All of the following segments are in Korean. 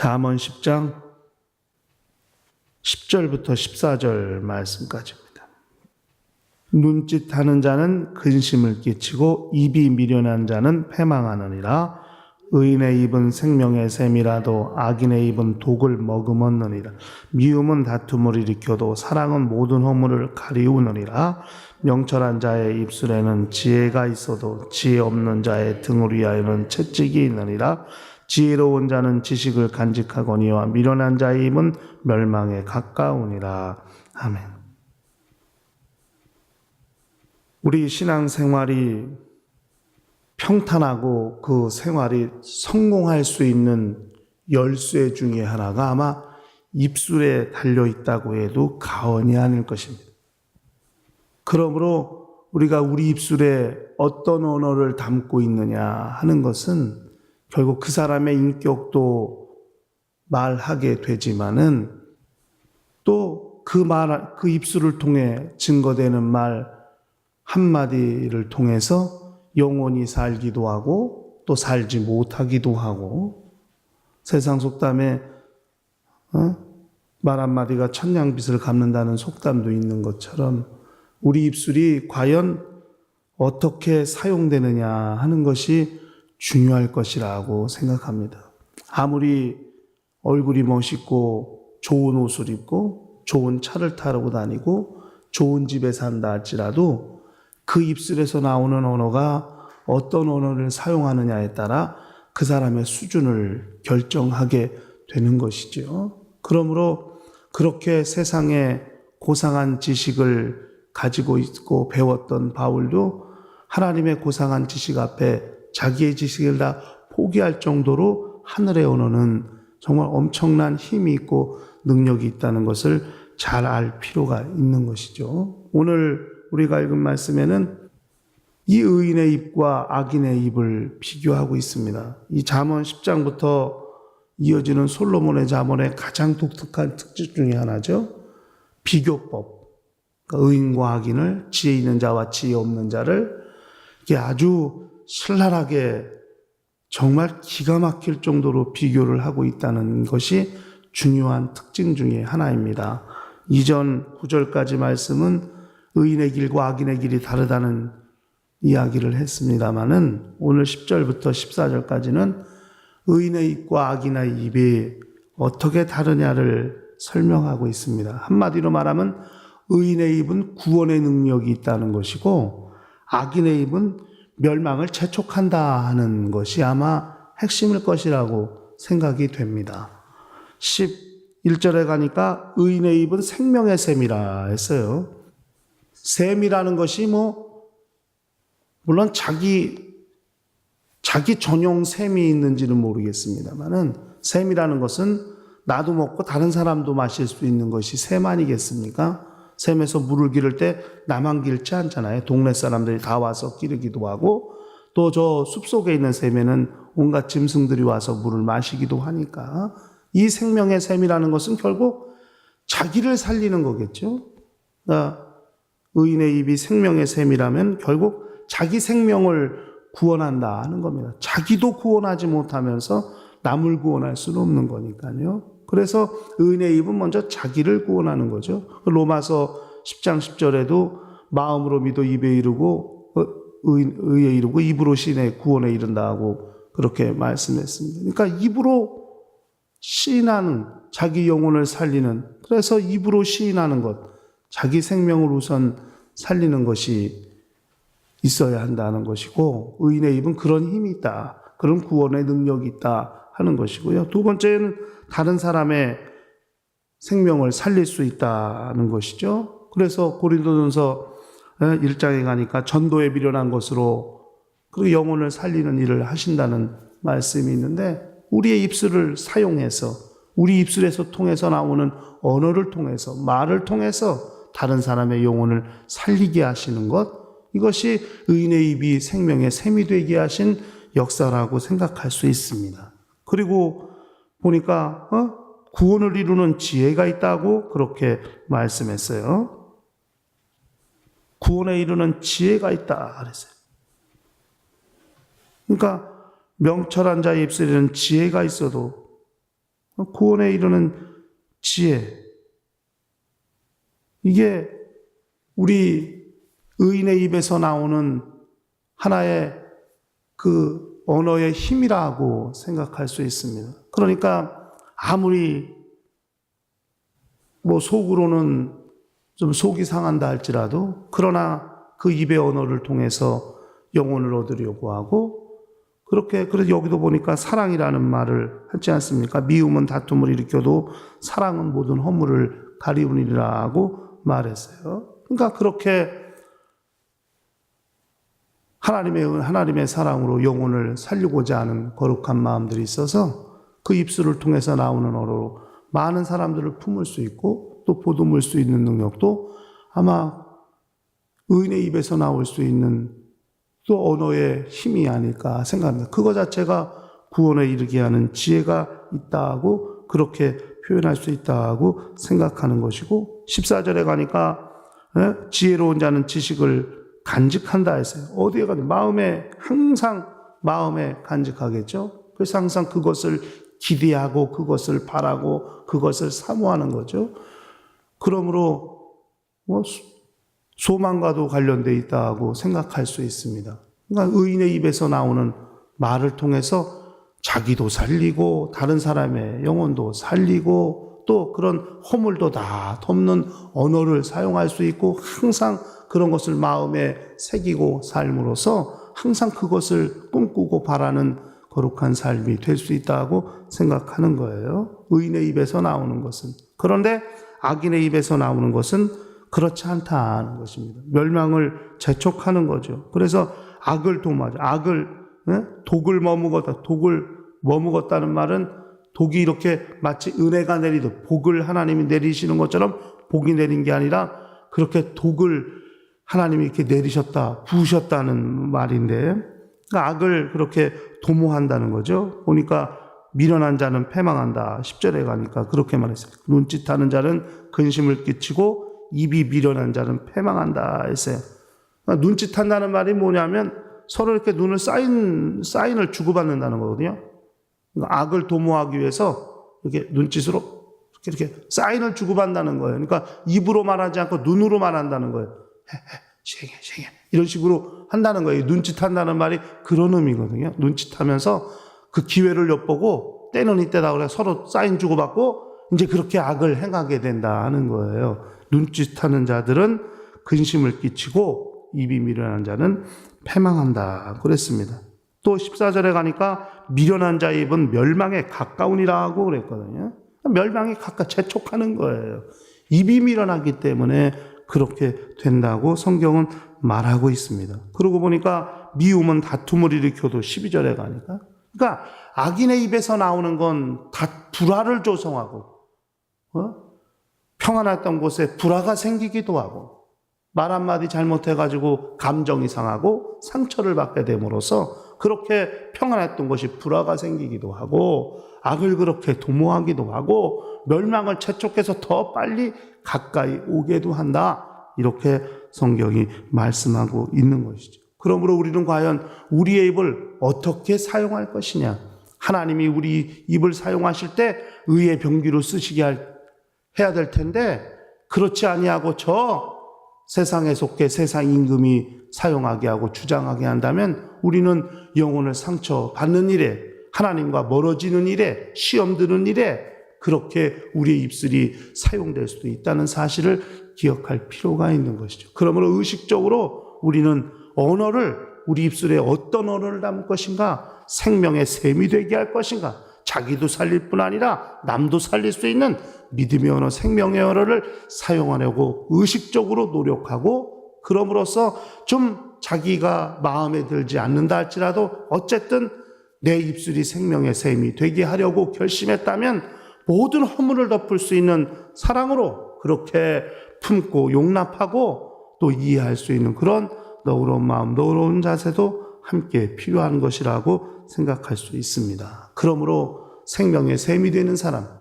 잠언 10장 10절부터 14절 말씀까지입니다. 눈짓하는 자는 근심을 끼치고 입이 미련한 자는 패망하느니라. 의인의 입은 생명의 샘이라도 악인의 입은 독을 머금었느니라. 미움은 다툼을 일으켜도 사랑은 모든 허물을 가리우느니라. 명철한 자의 입술에는 지혜가 있어도 지혜 없는 자의 등을 위하여는 채찍이 있느니라 지혜로운 자는 지식을 간직하거니와 미련한 자의 입은 멸망에 가까우니라 아멘. 우리 신앙 생활이 평탄하고 그 생활이 성공할 수 있는 열쇠 중에 하나가 아마 입술에 달려 있다고 해도 가언이 아닐 것입니다. 그러므로 우리가 우리 입술에 어떤 언어를 담고 있느냐 하는 것은 결국 그 사람의 인격도 말하게 되지만은 또 그 말, 그 입술을 통해 증거되는 말 한마디를 통해서 영원히 살기도 하고 또 살지 못하기도 하고 세상 속담에 어? 말 한마디가 천냥빚을 갚는다는 속담도 있는 것처럼 우리 입술이 과연 어떻게 사용되느냐 하는 것이 중요할 것이라고 생각합니다. 아무리 얼굴이 멋있고 좋은 옷을 입고 좋은 차를 타고 다니고 좋은 집에 산다 할지라도 그 입술에서 나오는 언어가 어떤 언어를 사용하느냐에 따라 그 사람의 수준을 결정하게 되는 것이죠. 그러므로 그렇게 세상에 고상한 지식을 가지고 있고 배웠던 바울도 하나님의 고상한 지식 앞에 자기의 지식을 다 포기할 정도로 하늘의 언어는 정말 엄청난 힘이 있고 능력이 있다는 것을 잘 알 필요가 있는 것이죠. 오늘 우리가 읽은 말씀에는 이 의인의 입과 악인의 입을 비교하고 있습니다. 이 잠언 10장부터 이어지는 솔로몬의 잠언의 가장 독특한 특징 중에 하나죠. 비교법. 그러니까 의인과 악인을 지혜 있는 자와 지혜 없는 자를 이게 아주 신랄하게 정말 기가 막힐 정도로 비교를 하고 있다는 것이 중요한 특징 중에 하나입니다. 이전 9절까지 말씀은 의인의 길과 악인의 길이 다르다는 이야기를 했습니다마는 오늘 10절부터 14절까지는 의인의 입과 악인의 입이 어떻게 다르냐를 설명하고 있습니다. 한마디로 말하면 의인의 입은 구원의 능력이 있다는 것이고 악인의 입은 멸망을 재촉한다 하는 것이 아마 핵심일 것이라고 생각이 됩니다. 11절에 가니까 의인의 입은 생명의 샘이라 했어요. 샘이라는 것이 뭐, 물론 자기, 자기 전용 샘이 있는지는 모르겠습니다만은 샘이라는 것은 나도 먹고 다른 사람도 마실 수 있는 것이 샘 아니겠습니까? 샘에서 물을 기를 때 나만 길지 않잖아요. 동네 사람들이 다 와서 기르기도 하고 또 저 숲속에 있는 샘에는 온갖 짐승들이 와서 물을 마시기도 하니까 이 생명의 샘이라는 것은 결국 자기를 살리는 거겠죠. 그러니까 의인의 입이 생명의 샘이라면 결국 자기 생명을 구원한다 하는 겁니다. 자기도 구원하지 못하면서 남을 구원할 수는 없는 거니까요. 그래서 의인의 입은 먼저 자기를 구원하는 거죠. 로마서 10장 10절에도 마음으로 믿어 입에 이르고 어, 의, 의에 이르고 입으로 신의 구원에 이른다 하고 그렇게 말씀했습니다. 그러니까 입으로 시인하는 자기 영혼을 살리는 그래서 입으로 시인하는 것 자기 생명을 우선 살리는 것이 있어야 한다는 것이고 의인의 입은 그런 힘이 있다. 그런 구원의 능력이 있다 하는 것이고요. 두 번째는 다른 사람의 생명을 살릴 수 있다는 것이죠. 그래서 고린도전서 1장에 가니까 전도에 미련한 것으로 그 영혼을 살리는 일을 하신다는 말씀이 있는데 우리의 입술을 사용해서 우리 입술에서 통해서 나오는 언어를 통해서 말을 통해서 다른 사람의 영혼을 살리게 하시는 것 이것이 의인의 입이 생명의 샘이 되게 하신 역사라고 생각할 수 있습니다. 그리고 보니까 어? 구원을 이루는 지혜가 있다고 그렇게 말씀했어요. 구원에 이르는 지혜가 있다 그랬어요. 그러니까 명철한 자의 입술에는 지혜가 있어도 구원에 이르는 지혜. 이게 우리 의인의 입에서 나오는 하나의 그 언어의 힘이라고 생각할 수 있습니다. 그러니까 아무리 뭐 속으로는 좀 속이 상한다 할지라도 그러나 그 입의 언어를 통해서 영혼을 얻으려고 하고 그렇게 그래서 여기도 보니까 사랑이라는 말을 하지 않습니까? 미움은 다툼을 일으켜도 사랑은 모든 허물을 가리우니라고 말했어요. 그러니까 그렇게 하나님의 은, 하나님의 사랑으로 영혼을 살리고자 하는 거룩한 마음들이 있어서 그 입술을 통해서 나오는 언어로 많은 사람들을 품을 수 있고 또 보듬을 수 있는 능력도 아마 의인의 입에서 나올 수 있는 또 언어의 힘이 아닐까 생각합니다. 그거 자체가 구원에 이르게 하는 지혜가 있다고 그렇게 표현할 수 있다고 생각하는 것이고 14절에 가니까 예? 지혜로운 자는 지식을 간직한다 했어요. 어디에 가든 마음에 항상 마음에 간직하겠죠. 그래서 항상 그것을 기대하고 그것을 바라고 그것을 사모하는 거죠. 그러므로 뭐 소망과도 관련돼 있다고 생각할 수 있습니다. 그러니까 의인의 입에서 나오는 말을 통해서 자기도 살리고 다른 사람의 영혼도 살리고 또 그런 허물도 다 덮는 언어를 사용할 수 있고 항상 그런 것을 마음에 새기고 삶으로써 항상 그것을 꿈꾸고 바라는 거룩한 삶이 될 수 있다고 생각하는 거예요. 의인의 입에서 나오는 것은. 그런데 악인의 입에서 나오는 것은 그렇지 않다는 것입니다. 멸망을 재촉하는 거죠. 그래서 악을 도모하죠. 악을 예? 독을 머무었다. 독을 머무었다는 말은 독이 이렇게 마치 은혜가 내리듯 복을 하나님이 내리시는 것처럼 복이 내린 게 아니라 그렇게 독을 하나님이 이렇게 내리셨다, 부으셨다는 말인데 그러니까 악을 그렇게 도모한다는 거죠. 보니까 미련한 자는 패망한다. 10절에 가니까 그렇게 말했어요. 눈짓하는 자는 근심을 끼치고 입이 미련한 자는 패망한다 했어요. 그러니까 눈짓한다는 말이 뭐냐면 서로 이렇게 눈을 사인, 사인을 주고받는다는 거거든요. 악을 도모하기 위해서 이렇게 눈짓으로 이렇게, 이렇게 사인을 주고받는다는 거예요. 그러니까 입으로 말하지 않고 눈으로 말한다는 거예요. 시행해, 시행해. 이런 식으로 한다는 거예요. 눈짓한다는 말이 그런 의미거든요. 눈짓하면서 그 기회를 엿보고 때는 이때다 그래 서로 사인 주고받고 이제 그렇게 악을 행하게 된다 하는 거예요. 눈짓하는 자들은 근심을 끼치고 입이 미련한 자는 패망한다 그랬습니다. 또 14절에 가니까 미련한 자의 입은 멸망에 가까우니라고 그랬거든요. 멸망에 가까 재촉하는 거예요. 입이 미련하기 때문에 그렇게 된다고 성경은 말하고 있습니다. 그러고 보니까 미움은 다툼을 일으켜도 12절에 가니까. 그러니까 악인의 입에서 나오는 건 다 불화를 조성하고, 어? 평안했던 곳에 불화가 생기기도 하고, 말 한마디 잘못해가지고 감정이 상하고 상처를 받게 됨으로써 그렇게 평안했던 것이 불화가 생기기도 하고, 악을 그렇게 도모하기도 하고, 멸망을 채촉해서 더 빨리 가까이 오게도 한다. 이렇게 성경이 말씀하고 있는 것이죠. 그러므로 우리는 과연 우리의 입을 어떻게 사용할 것이냐? 하나님이 우리 입을 사용하실 때 의의 병기로 쓰시게 할, 해야 될 텐데 그렇지 아니하고 저 세상에 속해 세상 임금이 사용하게 하고 주장하게 한다면 우리는 영혼을 상처 받는 일에 하나님과 멀어지는 일에 시험 드는 일에 그렇게 우리의 입술이 사용될 수도 있다는 사실을 기억할 필요가 있는 것이죠. 그러므로 의식적으로 우리는 언어를 우리 입술에 어떤 언어를 담을 것인가 생명의 샘이 되게 할 것인가 자기도 살릴 뿐 아니라 남도 살릴 수 있는 믿음의 언어, 생명의 언어를 사용하려고 의식적으로 노력하고 그럼으로써 좀 자기가 마음에 들지 않는다 할지라도 어쨌든 내 입술이 생명의 샘이 되게 하려고 결심했다면 모든 허물을 덮을 수 있는 사랑으로 그렇게 품고 용납하고 또 이해할 수 있는 그런 너그러운 마음, 너그러운 자세도 함께 필요한 것이라고 생각할 수 있습니다. 그러므로 생명의 샘이 되는 사람,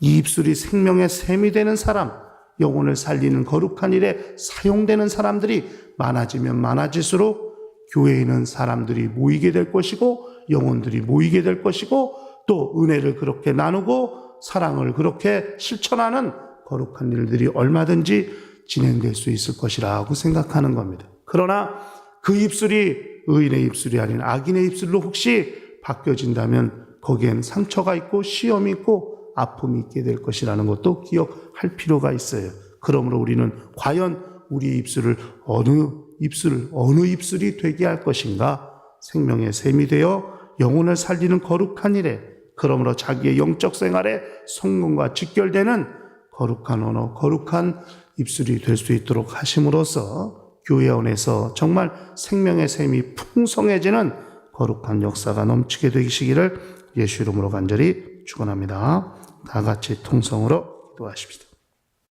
이 입술이 생명의 샘이 되는 사람, 영혼을 살리는 거룩한 일에 사용되는 사람들이 많아지면 많아질수록 교회에는 사람들이 모이게 될 것이고 영혼들이 모이게 될 것이고 또 은혜를 그렇게 나누고 사랑을 그렇게 실천하는 거룩한 일들이 얼마든지 진행될 수 있을 것이라고 생각하는 겁니다. 그러나 그 입술이 의인의 입술이 아닌 악인의 입술로 혹시 바뀌어진다면 거기엔 상처가 있고 시험이 있고 아픔이 있게 될 것이라는 것도 기억할 필요가 있어요. 그러므로 우리는 과연 우리 입술을 어느 입술, 어느 입술이 되게 할 것인가? 생명의 샘이 되어 영혼을 살리는 거룩한 일에 그러므로 자기의 영적 생활에 성공과 직결되는 거룩한 언어, 거룩한 입술이 될 수 있도록 하심으로써 교회 안에서 정말 생명의 샘이 풍성해지는 거룩한 역사가 넘치게 되시기를 예수 이름으로 간절히 축원합니다. 다 같이 통성으로 기도하십시다.